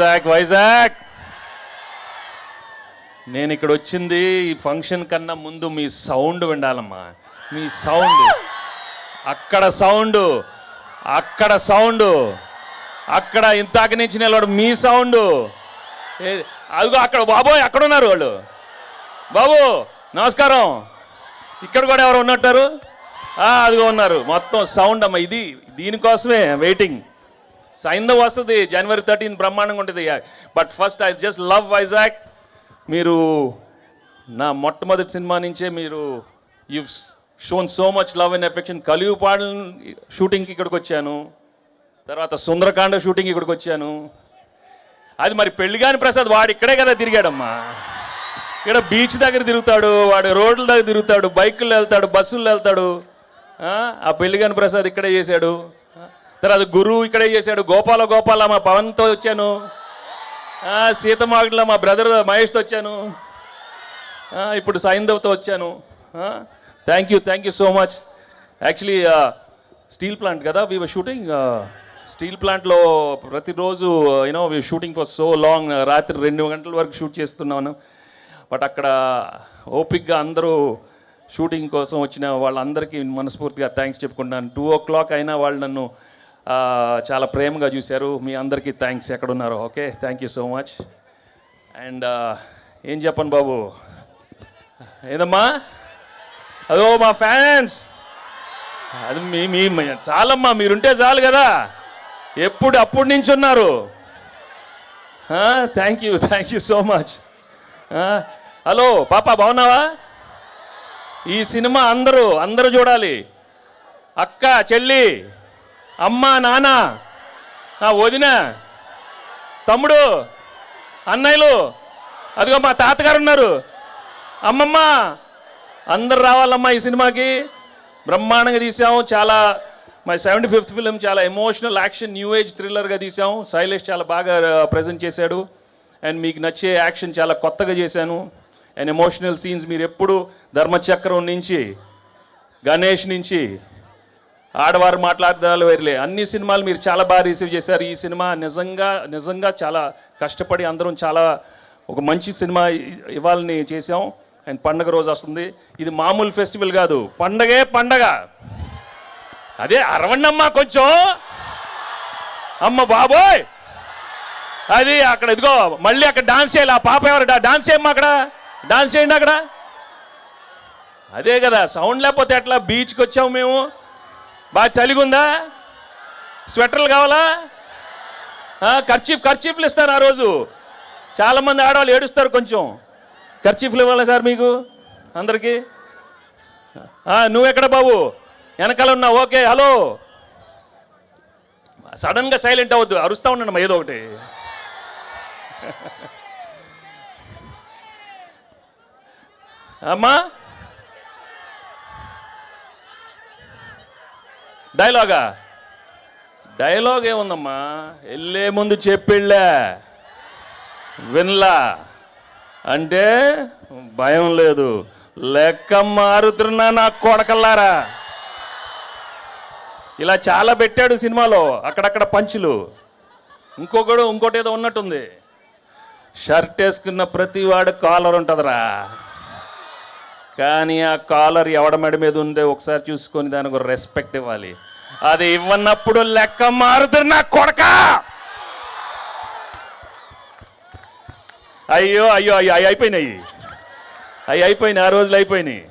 వైజాగ్ వైజాగ్. నేను ఇక్కడ వచ్చింది ఈ ఫంక్షన్ కన్నా ముందు మీ సౌండ్ వినాలమ్మా. మీ సౌండ్. అక్కడ సౌండ్. అక్కడ సౌండ్. అక్కడ ఇంతాక నుంచి నిలబడు. మీ సౌండ్. అదిగో అక్కడ బాబోయ్ అక్కడ ఉన్నారు వాళ్ళు. బాబు నమస్కారం. ఇక్కడ కూడా ఎవరు ఉన్నట్టారు? అదిగో ఉన్నారు. మొత్తం సౌండ్ అమ్మ. ఇది దీనికోసమే వెయిటింగ్ సైందవ్ వస్తుంది జనవరి థర్టీన్ బ్రహ్మాండంగా ఉంటుంది. But first I just love Vizag మీరు నా మొట్టమొదటి సినిమా నుంచే మీరు you shown so much love and affection కలియు పాడల షూటింగ్కి ఇక్కడికి వచ్చాను. తర్వాత సుందరకాండ షూటింగ్ ఇక్కడికి వచ్చాను. అది మరి పెళ్ళిగాని ప్రసాద్ వాడు ఇక్కడే కదా తిరిగాడమ్మా. ఇక్కడ బీచ్ దగ్గర తిరుగుతాడు వాడు రోడ్ల దగ్గర తిరుగుతాడు బైకుల్లో వెళ్తాడు బస్సుల్లో వెళ్తాడు. ఆ, పెళ్ళిగాని పెళ్ళిగాని ప్రసాద్ ఇక్కడే చేశాడు. తర్వాత గురువు ఇక్కడే చేశాడు గోపాల గోపాల మా పవన్తో వచ్చాను. ఆ, సీతమాగడిలో మా బ్రదర్ మహేష్తో వచ్చాను. ఇప్పుడు సైందవ్తో వచ్చాను. Thank you thank you so much actually steel plant కదా వీ వర్ షూటింగ్ స్టీల్ ప్లాంట్లో ప్రతిరోజు you know we shooting for so long రాత్రి రెండు గంటల వరకు షూట్ చేస్తున్నాను. బట్ అక్కడ ఓపిక్గా అందరూ షూటింగ్ కోసం వచ్చిన వాళ్ళందరికీ మనస్ఫూర్తిగా థ్యాంక్స్ చెప్పుకుంటున్నాను. టూ ఓ క్లాక్ అయినా వాళ్ళు నన్ను చాలా ప్రేమగా చూశారు. మీ అందరికీ థ్యాంక్స్ ఎక్కడున్నారో okay thank you so much and ఏం చెప్పను బాబు? ఏదమ్మా? అదో మా ఫ్యాన్స్ అది మీ మీ చాలమ్మా మీరుంటే చాలు కదా. ఎప్పుడు అప్పుడు నుంచి ఉన్నారు. Thank you thank you so much hello పాప బాగున్నావా? ఈ సినిమా అందరూ అందరూ చూడాలి. అక్క చెల్లి. అమ్మా నాన్న నా వదిన తమ్ముడు అన్నయ్యలు అదిగో మా తాతగారు ఉన్నారు. అమ్మమ్మ అందరు రావాలమ్మా ఈ సినిమాకి. బ్రహ్మాండంగా తీసాము చాలా మా సెవెంటీ ఫిఫ్త్ ఫిలిం చాలా ఎమోషనల్ యాక్షన్ న్యూ ఏజ్ థ్రిల్లర్గా తీసాము శైలేష్ చాలా బాగా ప్రజెంట్ చేశాడు. అండ్ మీకు నచ్చే యాక్షన్ చాలా కొత్తగా చేశాను. అండ్ ఎమోషనల్ సీన్స్ మీరు ఎప్పుడు ధర్మచక్రం నుంచి గణేష్ నుంచి ఆడవారు మాట్లాడదాలు వేరులే. అన్ని సినిమాలు మీరు చాలా బాగా రిసీవ్ చేశారు. ఈ సినిమా నిజంగా నిజంగా చాలా కష్టపడి అందరం చాలా ఒక మంచి సినిమా ఇవ్వాలని చేసాం అండ్ పండగ రోజు వస్తుంది. ఇది మామూలు ఫెస్టివల్ కాదు. పండగే పండగ. అదే అరవండమ్మా కొంచెం. అమ్మ బాబోయ్! అది అక్కడ ఇదిగో మళ్ళీ అక్కడ డాన్స్ చేయాలి. ఆ పాప ఎవరు డాన్స్ చేయమ్మా అక్కడ. డాన్స్ చేయండి అక్కడ. అదే కదా సౌండ్ లేకపోతే ఎట్లా? బీచ్కి వచ్చాము మేము. బాగా చలిగుందా? స్వెటర్లు కావాలా? ఖర్చీఫ్ ఖర్చీఫ్లు ఇస్తారు ఆ రోజు. చాలామంది ఆడవాళ్ళు ఏడుస్తారు కొంచెం. ఖర్చీఫ్లు ఇవ్వాలా సార్ మీకు? అందరికీ? నువ్వెక్కడ బాబు? వెనకాల ఉన్నా ఓకే హలో. సడన్గా సైలెంట్ అవ్వద్దు అరుస్తూ ఉండండి ఏదో ఒకటి. అమ్మా? డైలాగా? డైలాగ్ ఏముందమ్మా? వెళ్ళే ముందు చెప్పిళ్ళే వినలా. అంటే భయం లేదు. లెక్క మారుతున్నా నా కొడకల్లారా? ఇలా చాలా పెట్టాడు సినిమాలో అక్కడక్కడ పంచులు. ఇంకొకడు ఇంకోటి ఏదో ఉన్నట్టుంది. షర్ట్ వేసుకున్న ప్రతి వాడు కాలర్ ఉంటుందిరా. కానీ ఆ కాలర్ ఎవడ మెడ మీద ఉందే ఒకసారి చూసుకొని దానికి ఒక రెస్పెక్ట్ ఇవ్వాలి. అది ఇవ్వనప్పుడు లెక్క మారుతుంది నా కొడక! అయ్యో అయ్యో అయ్యో అవి అయిపోయినాయి. అవి అయిపోయినాయి ఆ రోజులు అయిపోయినాయి.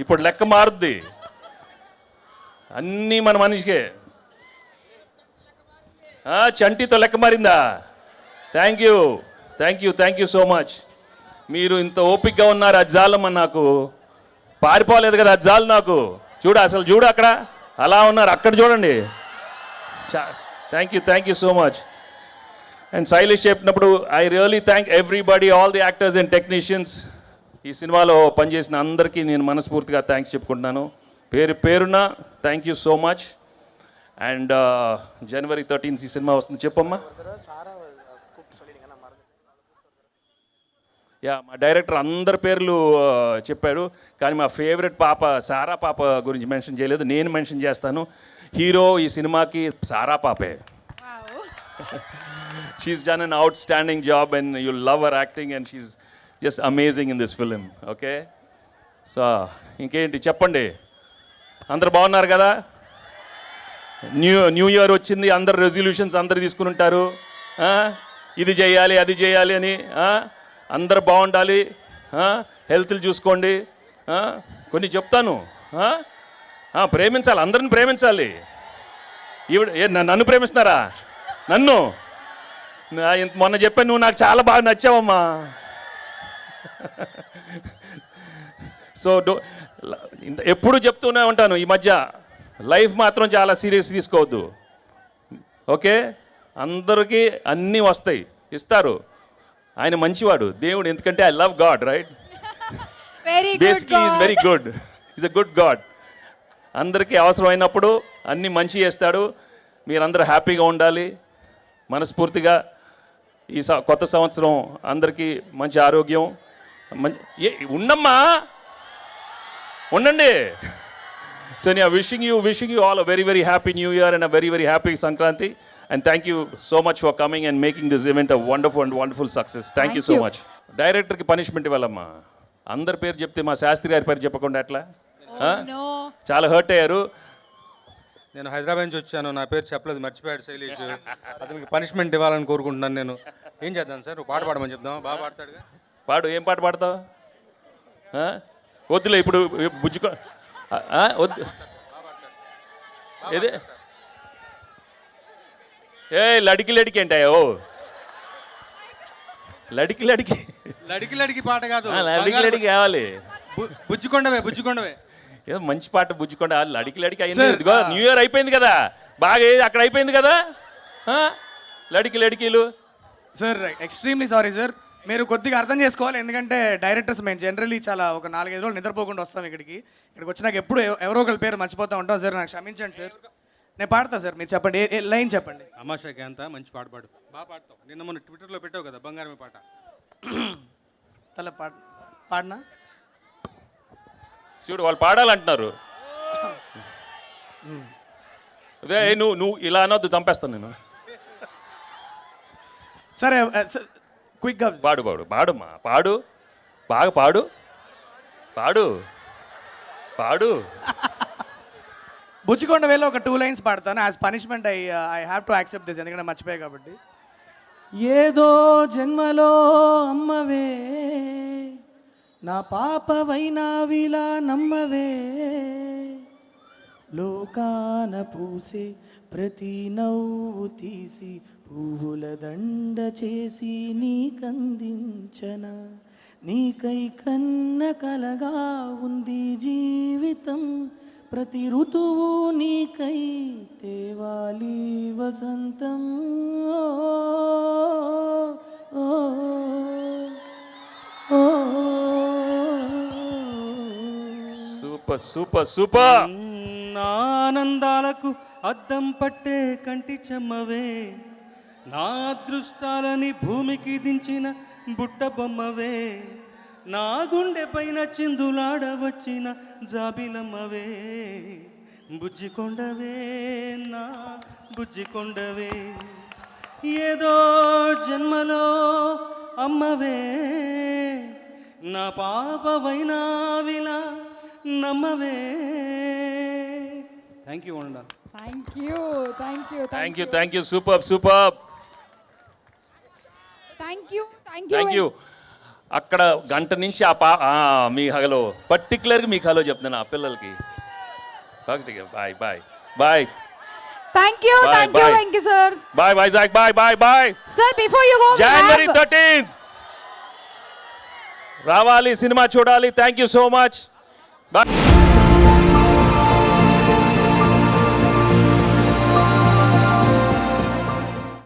ఇప్పుడు లెక్క మారుద్ది. అన్నీ మన మనిషికే. ఆ, చంటితో లెక్క మారిందా? Thank you thank you thank you so much మీరు ఇంత ఓపిక్గా ఉన్నారు అది జాలమ్మ నాకు. పారిపోలేదు కదా అది జాలు నాకు. చూడు అసలు చూడు అక్కడ. అలా ఉన్నారు అక్కడ చూడండి. Thank you thank you so much and Sailesh చెప్పినప్పుడు I really thank everybody all the actors and technicians ఈ సినిమాలో పనిచేసిన అందరికీ నేను మనస్ఫూర్తిగా థ్యాంక్స్ చెప్పుకుంటున్నాను. పేరు పేరున thank you so much and January thirteenth ఈ సినిమా వస్తుంది. చెప్పమ్మా. యా మా డైరెక్టర్ అందరి పేర్లు చెప్పాడు కానీ మా ఫేవరెట్ పాప సారా పాప గురించి మెన్షన్ చేయలేదు నేను మెన్షన్ చేస్తాను హీరో ఈ సినిమాకి సారా పాపే she's done an outstanding job and you'll love her acting and she's just amazing in this film. Okay? So ఇంకేంటి చెప్పండి అందరు బాగున్నారు కదా న్యూ న్యూ ఇయర్ వచ్చింది అందరు రెజల్యూషన్స్ అందరు తీసుకుని ఉంటారు? ఇది చేయాలి అది చేయాలి అని? అందరు బాగుండాలి హెల్త్లు చూసుకోండి కొన్ని చెప్తాను ప్రేమించాలి అందరిని ప్రేమించాలి. ఈవిడ ఏ నన్ను ప్రేమిస్తున్నారా? నన్ను? మొన్న చెప్పాను నువ్వు నాకు చాలా బాగా నచ్చావమ్మా. సో డో ఇంత- ఎప్పుడు చెప్తూనే ఉంటాను ఈ మధ్య. లైఫ్ మాత్రం చాలా సీరియస్ తీసుకోవద్దు. ఓకే? అందరికీ అన్నీ వస్తాయి. ఇస్తారు. ఆయన మంచివాడు. దేవుడు ఎందుకంటే I love God right very good basically is very good is a good God అందరికీ అవసరమైనప్పుడు అన్ని మంచి చేస్తాడు. మీరందరూ హ్యాపీగా ఉండాలి. మనస్ఫూర్తిగా ఈ కొత్త సంవత్సరం అందరికీ మంచి ఆరోగ్యం. మంచి ఉండమ్మా! ఉండండి! సో నేను wishing you wishing you all very very happy new year and very very happy Sankranti. And thank you so much for coming and making this event a wonderful and wonderful success thank you so you. Much డైరెక్టర్కి punishment ఇవ్వాలమ్మా. అందరి పేరు చెప్తే మా శాస్త్రి గారి పేరు చెప్పకుండా ఎట్లా? నో చాలా హర్ట్ అయ్యారు. నేను హైదరాబాద్ నుంచి వచ్చాను. నా పేరు చెప్పలేదు. మర్చిపోయాడు శైలేష్. అతనికి పనిష్మెంట్ ఇవ్వాలని కోరుకుంటున్నాను నేను. ఏం చేద్దాం సార్? నువ్వు పాట పాడమని చెప్దాం బాగా పాడతాడుగా. పాడు. ఏం పాట పాడతావు? వద్దులే ఇప్పుడు బుజ్జుకో? వద్దు. ఏదే? ఏ లడికి లడికి ఏంటాయో లడికి లడికి. లడికి లడికి పాట కాదు. లడికి లడికి కావాలి. బుజ్జికొండవే బుజ్జికొండవే. ఏదో మంచి పాట బుజ్జుకోండి. లడికి లడికి అయింది ఇదిగో న్యూ ఇయర్ అయిపోయింది కదా. బాగా అక్కడ అయిపోయింది కదా? లడికి లడికీలు. Sir extremely sorry sir. మీరు కొద్దిగా అర్థం చేసుకోవాలి. ఎందుకంటే డైరెక్టర్స్ మేము జనరల్లీ చాలా ఒక నాలుగైదు రోజులు నిద్రపోకుండా వస్తాం ఇక్కడికి. ఇక్కడికి వచ్చినాక ఎప్పుడు ఎవ- ఎవరో ఒకరి పేరు మర్చిపోతూ ఉంటాం సార్. నాకు క్షమించండి సార్. నేను పాడతా సార్ మీరు చెప్పండి ఏ- లైన్ చెప్పండి. అమాషాకి అంత మంచి పాట పాడు. బాగా పాడతావు. నిన్న మొన్న ట్విట్టర్లో పెట్టావు కదా బంగారమే పాట. తల పాడ పాడినా? చూడు వాళ్ళు పాడాలంటున్నారు. అదే నువ్వు నువ్వు ఇలా అనొద్దు చంపేస్తాను నేను. సరే క్విక్గా పాడు పాడు పాడుమా పాడు బాగా పాడు. పాడు పాడు. బుచ్చికొండ వేలో ఒక టూ లైన్స్ పాడతాను. As punishment I I have to accept this ఎందుకంటే మర్చిపోయా కాబట్టి. ఏదో జన్మలో అమ్మవే నా పాపవైనా విలా నమ్మవే. లోకాన పూసే ప్రతి నవ్వు తీసి పువ్వుల దండ చేసి నీకందించన. నీకై కన్న కలగా ఉంది జీవితం. ప్రతి ఋతువు నీకై తేవాలి వసంతం. Super super super. ఆనందాలకు అద్దం పట్టే కంటి చెమ్మవే. నా అదృష్టాలని భూమికి దించిన బుట్ట బొమ్మవే. నా గుండె పైన చిందులాడ వచ్చిన జాబిలమ్మవే బుజ్జికొండవే నా బుజ్జికొండవే. ఏదో జన్మలో అమ్మవే నా పాపవైనావిలా నమ్మవే. థ్యాంక్ యూ ఉండాలి thank you thank you thank you thank you super super thank you thank thank you అక్కడ గంట నుంచి ఆ పా మీ హలో పర్టికులర్గా మీకు హలో చెప్తున్నాను ఆ పిల్లలకి. Bye bye bye thank you thank you bye. Venky sir bye Vizag bye bye bye sir before you go January thirteenth రావాలి సినిమా చూడాలి. Thank you so much